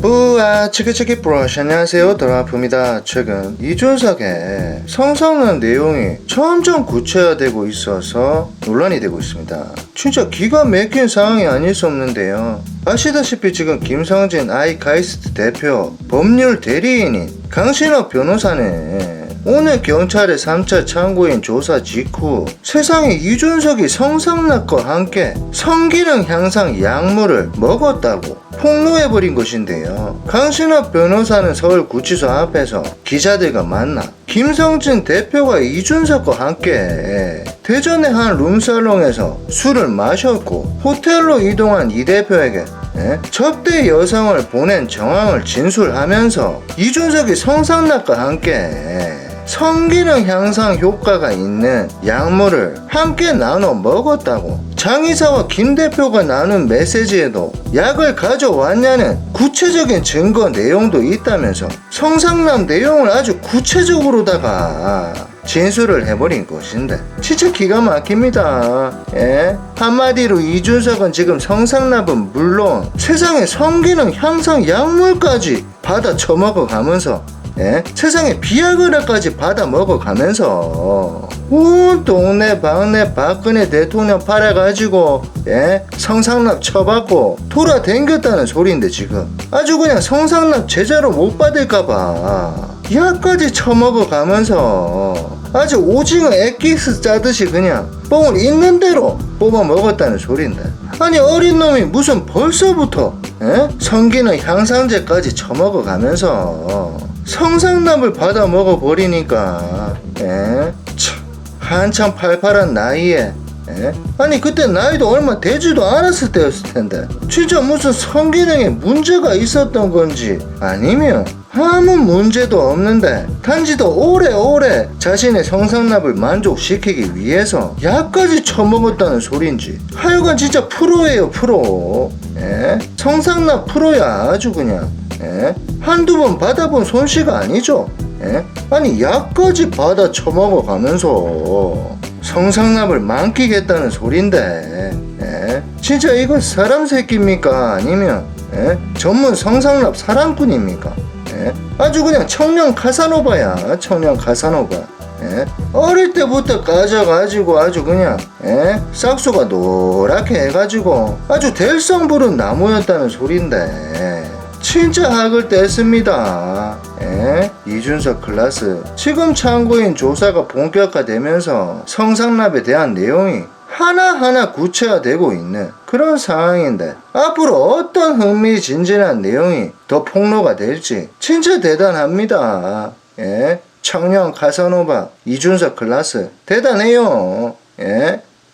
뿌아 치키치키 브러쉬. 안녕하세요. 드라프입니다. 최근 이준석의 성상난 내용이 점점 구체화되고 있어서 논란이 되고 있습니다. 진짜 기가 막힌 상황이 아닐 수 없는데요. 아시다시피 지금 김성진 아이카이스트 대표 법률 대리인인 강신업 변호사는 오늘 경찰의 3차 참고인 조사 직후 세상에 이준석이 성상납과 함께 성기능 향상 약물을 먹었다고 폭로해버린 것인데요. 강신업 변호사는 서울구치소 앞에서 기자들과 만나 김성진 대표가 이준석과 함께 대전의 한 룸살롱에서 술을 마셨고 호텔로 이동한 이 대표에게 예? 접대 여성을 보낸 정황을 진술하면서 이준석이 성상납과 함께 성기능 향상 효과가 있는 약물을 함께 나눠 먹었다고 장의사와 김 대표가 나눈 메시지에도 약을 가져왔냐는 구체적인 증거 내용도 있다면서 성상남 내용을 아주 구체적으로다가 진술을 해버린 것인데 진짜 기가 막힙니다 예? 한마디로 이준석은 지금 성상납은 물론 세상에 성기능 향상 약물까지 받아 처먹어 가면서 예? 세상에 비아그라까지 받아 먹어가면서 온 동네 방네 박근혜 대통령 팔아가지고 예? 성상납 쳐받고 돌아댕겼다는 소리인데 지금 아주 그냥 성상납 제대로 못 받을까봐 약까지 처먹어가면서 아주 오징어 액기스 짜듯이 그냥 뽕을 있는 대로 뽑아 먹었다는 소리인데 아니 어린 놈이 무슨 벌써부터 예? 성기능 향상제까지 처먹어가면서 성상납을 받아 먹어 버리니까 예? 참, 한참 팔팔한 나이에 예? 아니 그때 나이도 얼마 되지도 않았을 때였을 텐데 진짜 무슨 성기능에 문제가 있었던 건지 아니면 아무 문제도 없는데 단지 더 오래오래 자신의 성상납을 만족시키기 위해서 약까지 처먹었다는 소린지 하여간 진짜 프로예요 프로 예? 성상납 프로야 아주 그냥 예? 한두 번 받아본 솜씨가 아니죠 예? 아니 약까지 받아 처먹어 가면서 성상납을 만끽했다는 소린데 예? 진짜 이건 사람 새끼입니까 아니면 예? 전문 성상납 사랑꾼입니까 예? 아주 그냥 청년 카사노바야 청년 카사노바 예? 어릴 때부터 까져가지고 아주 그냥 예? 싹수가 노랗게 해가지고 아주 될성 부른 나무였다는 소린데 진짜 학을 뗐습니다. 예? 이준석 클라스. 지금 참고인 조사가 본격화되면서 성상납에 대한 내용이 하나하나 구체화되고 있는 그런 상황인데 앞으로 어떤 흥미진진한 내용이 더 폭로가 될지 진짜 대단합니다. 예? 청년 카사노바 이준석 클라스 대단해요. 예?